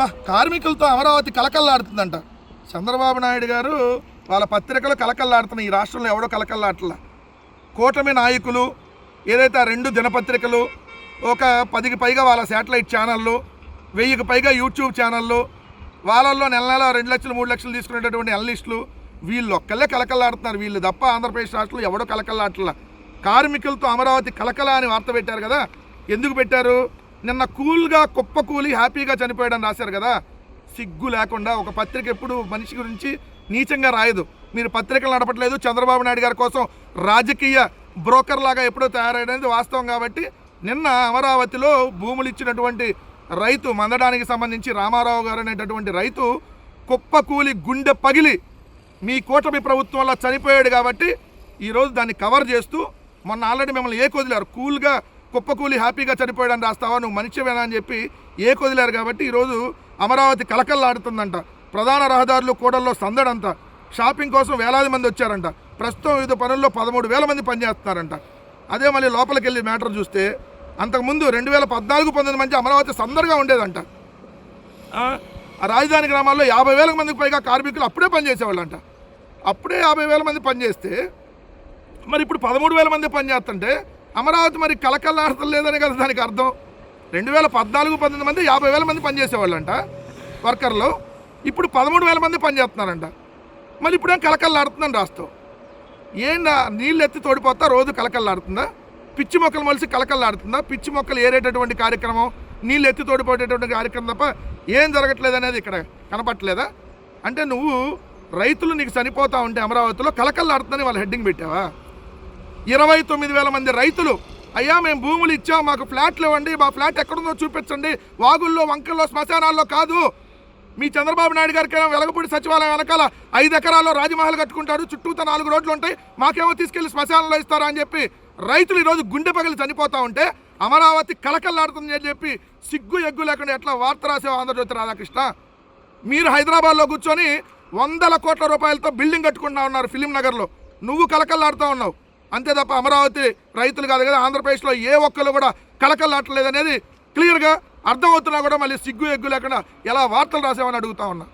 బా కార్మికులతో అమరావతి కలకల్లాడుతుందంట. చంద్రబాబు నాయుడు గారు వాళ్ళ పత్రికలు కలకల్లాడుతున్నాయి ఈ రాష్ట్రంలో ఎవడో కలకల్లాడట్లా. కూటమి నాయకులు ఏదైతే ఆ రెండు దినపత్రికలు ఒక పదికి పైగా వాళ్ళ శాటిలైట్ ఛానళ్ళు వెయ్యికి పైగా యూట్యూబ్ ఛానళ్ళు వాళ్ళల్లో నెల నెల రెండు లక్షలు మూడు లక్షలు తీసుకునేటటువంటి అనలిస్టులు వీళ్ళు ఒక్కళ్ళే కలకల్లాడుతున్నారు. వీళ్ళు తప్ప ఆంధ్రప్రదేశ్ రాష్ట్రంలో ఎవడో కలకల్లాడట్లా. కార్మికులతో అమరావతి కలకల అని వార్త పెట్టారు కదా. ఎందుకు పెట్టారు? నిన్న కూల్గా కుప్ప కూలి హ్యాపీగా చనిపోయాడని రాశారు కదా. సిగ్గు లేకుండా ఒక పత్రిక ఎప్పుడు మనిషి గురించి నీచంగా రాయదు. మీరు పత్రికలు నడపట్లేదు. చంద్రబాబు నాయుడు గారి కోసం రాజకీయ బ్రోకర్ లాగా ఎప్పుడో తయారైనది వాస్తవం కాబట్టి నిన్న అమరావతిలో భూములు ఇచ్చినటువంటి రైతు మందడానికి సంబంధించి రామారావు గారు అనేటటువంటి రైతు కుప్పకూలి గుండె పగిలి మీ కూటమి ప్రభుత్వంలో చనిపోయాడు కాబట్టి ఈరోజు దాన్ని కవర్ చేస్తూ మొన్న ఆల్రెడీ మిమ్మల్ని ఏ కూల్గా కుప్పకూలి హ్యాపీగా చనిపోయాడని రాస్తావా? నువ్వు మనిషివేనా అని చెప్పి ఏ కొదిలారు కాబట్టి ఈరోజు అమరావతి కలకల్లాడుతుందంట. ప్రధాన రహదారులు కూడల్లో సందడంతా షాపింగ్ కోసం వేలాది మంది వచ్చారంట. ప్రస్తుతం వివిధ పనుల్లో పదమూడు వేల మంది పనిచేస్తున్నారంట. అదే మళ్ళీ లోపలికి వెళ్ళి మ్యాటర్ చూస్తే అంతకుముందు రెండు వేల పద్నాలుగు పంతొమ్మిది మంది అమరావతి సందడిగా ఉండేదంట. ఆ, ఆ రాజధాని గ్రామాల్లో యాభై వేల మందికి పైగా కార్మికులు అప్పుడే పనిచేసేవాళ్ళంట. అప్పుడే యాభై వేల మంది పనిచేస్తే మరి ఇప్పుడు పదమూడు వేల మంది పనిచేస్తుంటే అమరావతి మరి కలకల్లాడతం లేదని కదా దానికి అర్థం. రెండు వేల పద్నాలుగు పంతొమ్మిది మంది యాభై వేల మంది పనిచేసేవాళ్ళంట వర్కర్లు. ఇప్పుడు పదమూడు వేల మంది పనిచేస్తున్నారంట మళ్ళీ ఇప్పుడేం కలకల్లాడుతుందని రాస్తావు? ఏందా నీళ్ళు ఎత్తి తోడిపోతా రోజు కలకల్లాడుతుందా పిచ్చి మొక్కలు మలిసి కలకల్లాడుతుందా పిచ్చి మొక్కలు ఏరేటటువంటి కార్యక్రమం నీళ్ళు ఎత్తి తోడిపోయేటటువంటి కార్యక్రమం తప్ప ఏం జరగట్లేదు అనేది ఇక్కడ కనపట్లేదా అంటే నువ్వు రైతులు నీకు చనిపోతా ఉంటే అమరావతిలో కలకల్లాడుతుందని వాళ్ళ హెడ్డింగ్ పెట్టావా? ఇరవై తొమ్మిది వేల మంది రైతులు. అయ్యా మేము భూములు ఇచ్చాం మాకు ఫ్లాట్లు ఇవ్వండి మా ఫ్లాట్ ఎక్కడుందో చూపించండి. వాగుల్లో వంకల్లో శ్మశానాల్లో కాదు. మీ చంద్రబాబు నాయుడు గారికి వెలగపూడి సచివాలయం వెనకాల ఐదు ఎకరాల్లో రాజమహల్ కట్టుకుంటాడు చుట్టూతో నాలుగు రోడ్లు ఉంటాయి. మాకేమో తీసుకెళ్ళి శ్మశానంలో ఇస్తారా అని చెప్పి రైతులు ఈరోజు గుండె పగిలి చనిపోతా ఉంటే అమరావతి కలకల్లాడుతుంది అని చెప్పి సిగ్గు ఎగ్గు లేకుండా ఎట్లా వార్త రాసేవా ఆంధ్రజ్యోతి రాధాకృష్ణ? మీరు హైదరాబాద్లో కూర్చొని వందల కోట్ల రూపాయలతో బిల్డింగ్ కట్టుకుంటా ఉన్నారు ఫిలిం నగర్లో. నువ్వు కలకల్లాడుతూ ఉన్నావు. అంతే తప్ప అమరావతి రైతులు కాదు కదా ఆంధ్రప్రదేశ్లో ఏ ఒక్కరు కూడా కలకల్లాటలేదు అనేది క్లియర్గా అర్థమవుతున్నా కూడా మళ్ళీ సిగ్గు ఎగ్గు లేకుండా ఎలా వార్తలు రాసామని అడుగుతా ఉన్నా.